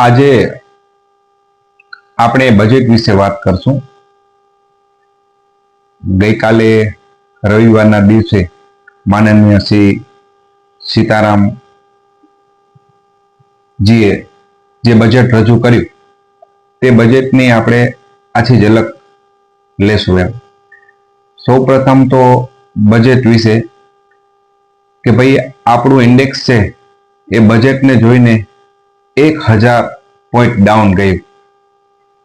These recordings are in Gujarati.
આજે આપણે બજેટ વિશે વાત કરશું. ગઈકાલે રવિવારના દિવસે માનનીય શ્રી સીતારામ જીએ જે બજેટ રજૂ કર્યું, તે બજેટની આપણે આછી ઝલક લેશું એમ. સૌ પ્રથમ તો બજેટ વિશે કે ભાઈ આપણું ઇન્ડેક્સ છે એ બજેટને જોઈને એક હજાર પોઈન્ટ ડાઉન ગયું.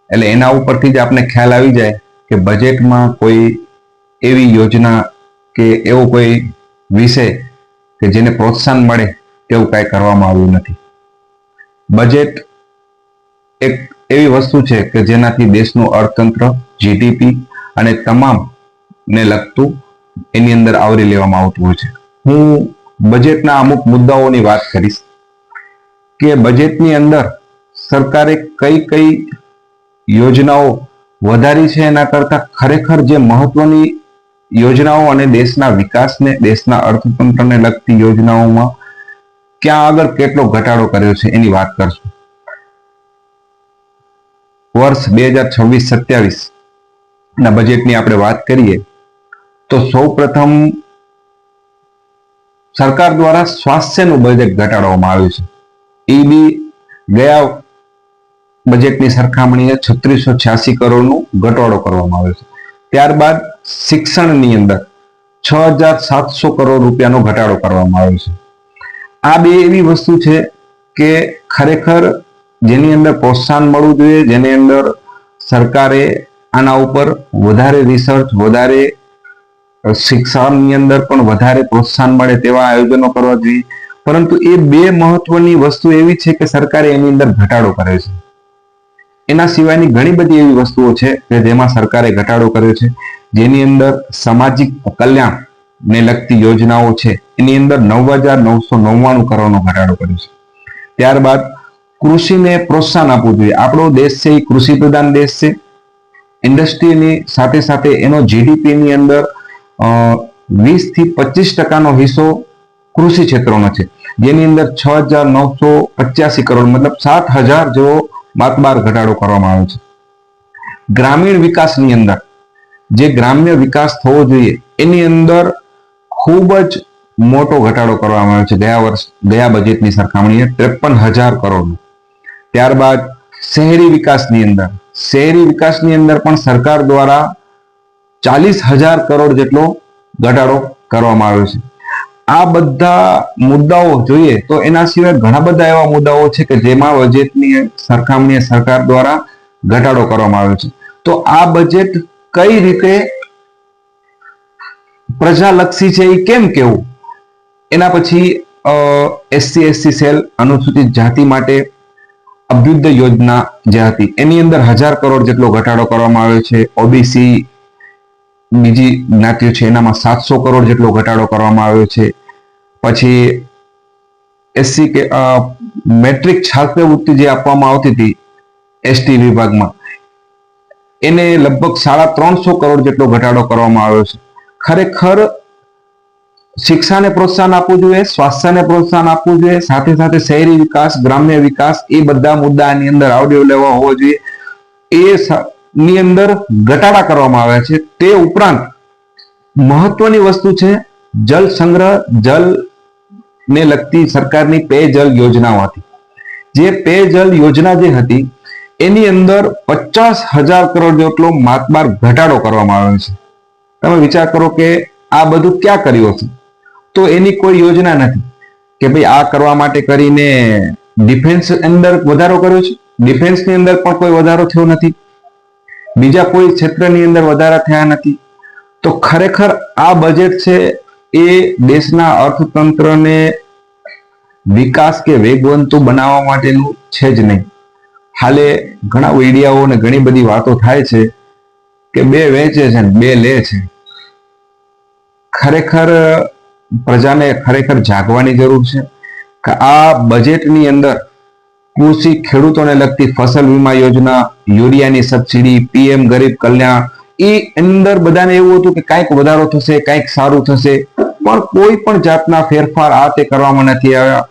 એટલે એના ઉપરથી જ આપણે ખ્યાલ આવી જાય કે બજેટમાં કોઈ એવી યોજના કે એવો કોઈ વિષય કે જેને પ્રોત્સાહન મળે તેવું કાંઈ કરવામાં આવ્યું નથી. બજેટ એક એવી વસ્તુ છે કે જેનાથી દેશનું અર્થતંત્ર જીડીપી અને તમામ ને લગતું એની અંદર આવરી લેવામાં આવતું હોય છે. હું બજેટના અમુક મુદ્દાઓની વાત કરીશ કે બજેટની અંદર સરકારે કઈ કઈ યોજનાઓ વધારી છે એના કરતા ખરેખર જે મહત્વની યોજનાઓ અને દેશના વિકાસને, દેશના અર્થતંત્રને લગતી યોજનાઓમાં ક્યાં આગળ કેટલો ઘટાડો કર્યો છે એની વાત કરશું. વર્ષ બે હજાર છવ્વીસ સત્યાવીસ ના બજેટની આપણે વાત કરીએ, તો સૌ પ્રથમ સરકાર દ્વારા સ્વાસ્થ્યનું બજેટ ઘટાડવામાં આવ્યું છે. એ બી ગયા બજેટની સરખામણીએ છત્રીસો છ્યાસી કરોડનું ઘટાડો કરવામાં આવ્યો છે. ત્યારબાદ શિક્ષણની અંદર છ હજાર સાતસો કરોડ રૂપિયાનો ઘટાડો કરવામાં આવ્યો છે. આ બે એવી વસ્તુ છે કે ખરેખર જેની અંદર પ્રોત્સાહન મળવું જોઈએ, જેની અંદર સરકારે આના ઉપર વધારે રિસર્ચ વધારે શિક્ષણની અંદર પણ વધારે પ્રોત્સાહન મળે તેવા આયોજનો કરવા જોઈએ. પરંતુ એ બે મહત્વની વસ્તુ એવી છે કે સરકારે એની અંદર ઘટાડો કરે છે. એના સિવાયની ઘણી બધી એવી વસ્તુઓ છે કે જેમાં સરકારે ઘટાડો કર્યો છે. જેની અંદર સામાજિક કલ્યાણ ને લગતી યોજનાઓ છે. એની અંદર નવ હજાર નવસો નવ્વાણું કરોડનો ઘટાડો કર્યો છે. ત્યારબાદ કૃષિને પ્રોત્સાહન આપવું જોઈએ. આપણો દેશ છે, એ કૃષિ પ્રધાન દેશ છે. ઇન્ડસ્ટ્રીની સાથે સાથે એનો જીડીપીની અંદર વીસથી પચીસ ટકાનો હિસ્સો કૃષિ ક્ષેત્રનો છે. જેની અંદર છ હજાર નવસો પચ્યાસી કરોડ, મતલબ સાત હજાર જેવો માતબાર ઘટાડો કરવામાં આવ્યો છે. ગ્રામીણ વિકાસની અંદર, જે ગ્રામ્ય વિકાસ થવો જોઈએ, એની અંદર ખૂબ જ મોટો ઘટાડો કરવામાં આવ્યો છે. ગયા વર્ષ, ગયા બજેટની સરખામણીએ ત્રેપન હજાર કરોડનો. ત્યારબાદ શહેરી વિકાસની અંદર, શહેરી વિકાસની અંદર પણ સરકાર દ્વારા ચાલીસ હજાર કરોડ જેટલો ઘટાડો કરવામાં આવ્યો છે. આ બધા મુદ્દાઓ જોઈએ તો એના સિવાય ઘણા બધા એવા મુદ્દાઓ છે કે જેમાં બજેટની સરખામણીએ સરકાર દ્વારા ઘટાડો કરવામાં આવ્યો છે. તો આ બજેટ કઈ રીતે પ્રજાલક્ષી છે એ કેમ કેવું? એના પછી એસસી એસસી સેલ અનુસૂચિત જાતિ માટે અભ્યુદય યોજના જે હતી, એની અંદર હજાર કરોડ જેટલો ઘટાડો કરવામાં આવ્યો છે. ઓબીસી બીજી જ્ઞાતિઓ છે, એનામાં સાતસો કરોડ જેટલો ઘટાડો કરવામાં આવ્યો છે. પછી એસસી કે મેટ્રિક છાત્રવૃત્તિ જે આપવામાં આવતી હતી, એસટી વિભાગમાં, એને લગભગ સાડા ત્રણસો કરોડ જેટલો ઘટાડો કરવામાં આવ્યો છે. ખરેખર શિક્ષાને પ્રોત્સાહન આપવું જોઈએ, સ્વાસ્થ્યને પ્રોત્સાહન આપવું જોઈએ, સાથે સાથે શહેરી વિકાસ, ગ્રામ્ય વિકાસ, એ બધા મુદ્દા આની અંદર આવડ્યો લેવા હોવો જોઈએ. એ ની અંદર ઘટાડા કરવામાં આવ્યા છે. તે ઉપરાંત મહત્વની વસ્તુ છે, જલ સંગ્રહ, જલ ને લગતી સરકારની પેયજલ યોજનાઓ હતી. જે પેયજલ યોજના જે હતી, એની અંદર પચાસ હજાર કરોડ જેટલો માતબાર ઘટાડો કરવામાં આવ્યો છે. તમે વિચાર કરો કે આ બધું ક્યાં કર્યું છે તો એની કોઈ યોજના નથી કે ભાઈ આ કરવા માટે કરીને ડિફેન્સ અંદર વધારો કર્યો છે. ડિફેન્સની અંદર પણ કોઈ વધારો થયો નથી. બીજા કોઈ ક્ષેત્રની અંદર વધારા થયા નથી. તો ખરેખર આ બજેટ છે એ દેશના અર્થતંત્રને વિકાસ કે વેગવંતુ બનાવવા માટેનું છે જ નહીં. હાલે ઘણા મીડિયાઓ અને ઘણી બધી વાતો થાય છે કે બે વેચે છે બે લે છે. ખરેખર પ્રજાને ખરેખર જાગવાની જરૂર છે. કે આ બજેટની અંદર કૃષિ ખેડૂતોને લગતી ફસલ વીમા યોજના, યુરિયાની સબસિડી, પીએમ ગરીબ કલ્યાણ, એ અંદર બધાને એવું હતું કે કાંઈક વધારો થશે, કાંઈક સારું થશે, પણ કોઈ પણ જાતના ફેરફાર આ તે કરવામાં નથી આવ્યા.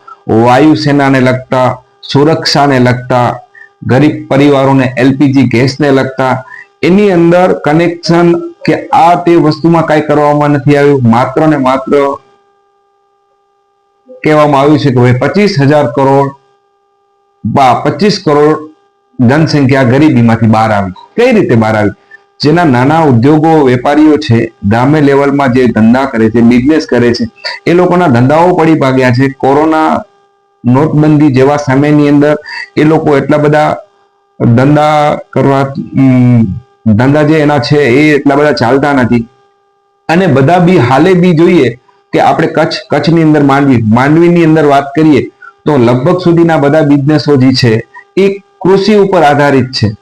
વાયુસેનાને લગતા, સુરક્ષાને લગતા, ગરીબ પરિવારોને, એલપીજી ગેસને લગતા, એની અંદર કનેક્શન કે આ તે વસ્તુમાં કાંઈ કરવામાં નથી આવ્યું. માત્ર ને માત્ર કહેવામાં આવ્યું છે કે ભાઈ પચીસ હજાર કરોડ પચીસ કરોડ જનસંખ્યા ગરીબીમાંથી બહાર આવી. કઈ રીતે બહાર આવી? જેના નાના ઉદ્યોગો, વેપારીઓ છે ગ્રામ્ય લેવલમાં જે ધંધા કરે છે બિઝનેસ કરે છે, એ લોકોના ધંધાઓ પડી ભાગ્યા છે. કોરોના નોટબંધી જેવા સમયની અંદર એ લોકો એટલા બધા ધંધા કરવા ધંધા જે એના છે એ એટલા બધા ચાલતા નથી. અને બધા બી, હાલે બી જોઈએ કે આપણે કચ્છ, કચ્છની અંદર માંડવી, માંડવીની અંદર વાત કરીએ તો લગભગ સુધીના બધા બિઝનેસો જે છે, એ કૃષિ ઉપર આધારિત છે.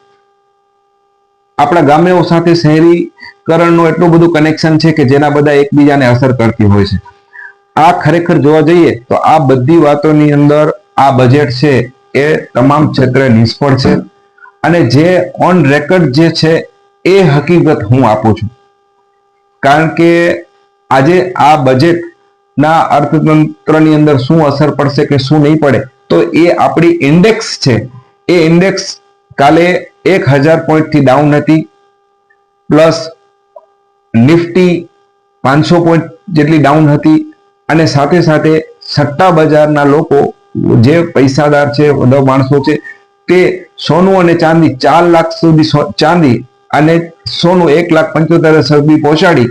આપણા ગામડાઓ સાથે શહેરીકરણનું એટલું બધું કનેક્શન છે કે જેના બધા એકબીજાને અસર કરતી હોય છે. આ ખરેખર જોવા જઈએ તો આ બધી વાતોની અંદર આ બજેટ છે એ તમામ ક્ષેત્રે નિષ્ફળ છે. અને જે ઓન રેકર્ડ જે છે, એ હકીકત હું આપું છું. કારણ કે આજે આ બજેટ ના અર્થતંત્રની અંદર શું અસર પડશે કે શું નહીં પડે? તો એ આપણી ઇન્ડેક્સ છે. એ ઇન્ડેક્સ કાલે એક હજાર પોઈન્ટથી ડાઉન હતી પ્લસ નિફ્ટી પાંચસો પોઈન્ટ જેટલી ડાઉન હતી, અને સાથે સાથે સટ્ટા બજારના લોકો જે પૈસાદાર છે બધા માણસો છે, તે સોનું અને ચાંદી ચાર લાખ સુધી ચાંદી અને સોનું એક લાખ પંચોતેર સુધી પહોંચાડી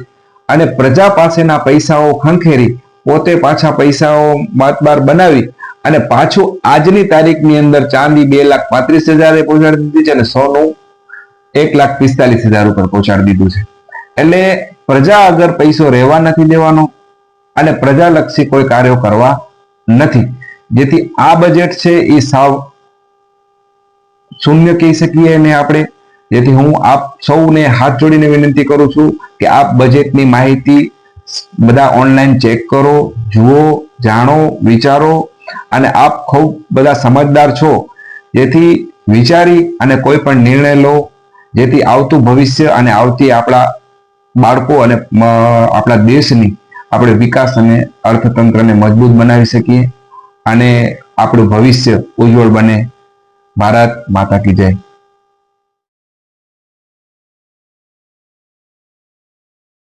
અને પ્રજા પાસેના પૈસાઓ ખંખેરી પોતે પાછા પૈસાઓ માતબાર બનાવી અને પાછું આજની તારીખની અંદર ચાંદી બે લાખ પાંત્રીસ હજારે પહોંચાડી દીધી છે અને સોનું એક લાખ પિસ્તાલીસ હજાર ઉપર પહોંચાડી દીધું છે. એટલે પ્રજા આગળ પૈસો રહેવા નથી દેવાનો અને પ્રજાલક્ષી કોઈ કાર્યો કરવા નથી, જેથી આ બજેટ છે એ સાવ શૂન્ય કહી શકીએ એને આપણે. જેથી હું આપ સૌને હાથ જોડીને વિનંતી કરું છું કે આપ બજેટની માહિતી બધા ઓનલાઈન ચેક કરો, જુઓ, જાણો, વિચારો અને આપ ખૂબ બધા સમજદાર છો. જેથી વિચારી અને કોઈ પણ નિર્ણય લો, જેથી આવતું ભવિષ્ય અને આવતી આપણા બાળકો અને આપણા દેશની આપણે વિકાસ અને અર્થતંત્રને મજબૂત બનાવી શકીએ અને આપણું ભવિષ્ય ઉજ્જવળ બને. ભારત માતા કી જય.